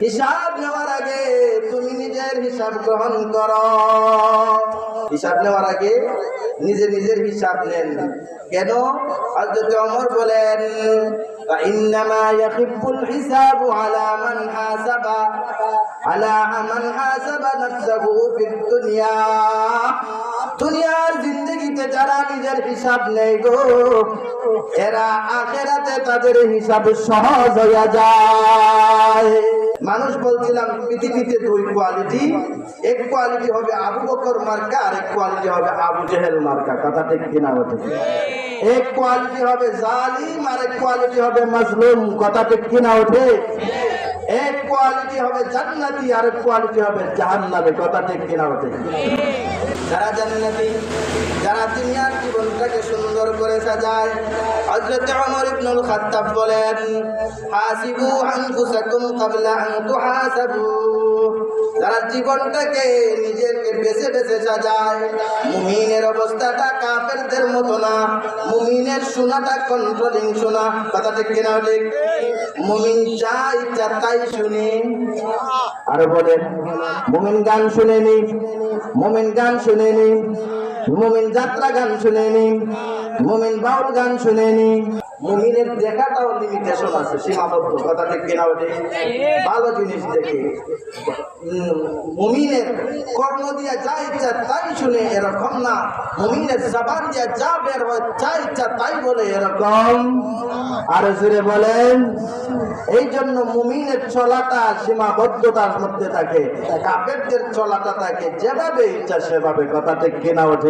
হিসাব নেওয়ার আগে তুমি নিজের হিসাব গ্রহণ করো। হিসাব নেওয়ার আগে নিজে নিজের হিসাব নেন। কেন? হযরত ওমর বলেন দুনিয়ার যারা নিজের হিসাব নেই গো, এরা আখেরাতে তাদের হিসাব সহজ হইয়া যায়। মানুষ বলছিলাম, পৃথিবীতে দুই কোয়ালিটি এক কোয়ালিটি হবে আবু বকর মার্কা আর এক কোয়ালিটি হবে আবু জেহেল মার্কা। কথা ঠিক কিনা ওঠে এক কোয়ালিটি হবে জালিম আর এক কোয়ালিটি হবে মাসলুম কথা ঠিক কিনা ওঠে এক কোয়ালিটি হবে জান্নাতি, আর এক কোয়ালিটি হবে জাহান্নামে। কথা ঠিক কিনা ওঠে যারা জান্নাতি, যারা দুনিয়ার জীবনটাকে সুন্দর করে সাজায়, হযরত ওমর ইবনুল খাত্তাব বলেন, হাসিবু আনফুসাকুম ক্বাবলা আন তুহাসাবু। যারা জীবনটাকে নিজেকে বেছে বেছে সাজায়, মুমিনের অবস্থাটা কাফেরদের মতো না, মুমিনের শোনাটা কন্ট্রোলিং শোনা কথা ঠিক কিনা ঠিক মুমিন যা ইচ্ছা তাই আর বলেন মোমেন গান শুনেনি মোমেন গান শুনেনি। মুমিন যাত্রা গান শুনেনি মুমিন বাউল গান দেখাটাও লিমিটেশন আছে, সীমাবদ্ধ, কথা ঠিক কিনা ভালো জিনিস দেখে। কর্ম যা ইচ্ছা তাই শুনে এরকম না। যা বের হয়, যা ইচ্ছা তাই বলে এরকম। আর জুড়ে বলেন। এই জন্য মুমিনের চলাটা সীমাবদ্ধতার মধ্যে থাকে। কাপেরদের চলাটা থাকে যেভাবে ইচ্ছা সেভাবে, কথা ঠিক কিনা ওঠে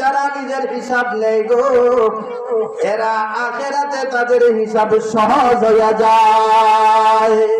যারা নিজের হিসাব নেই গো এরা আখেরাতে তাদের হিসাব সহজ হইয়া যায়।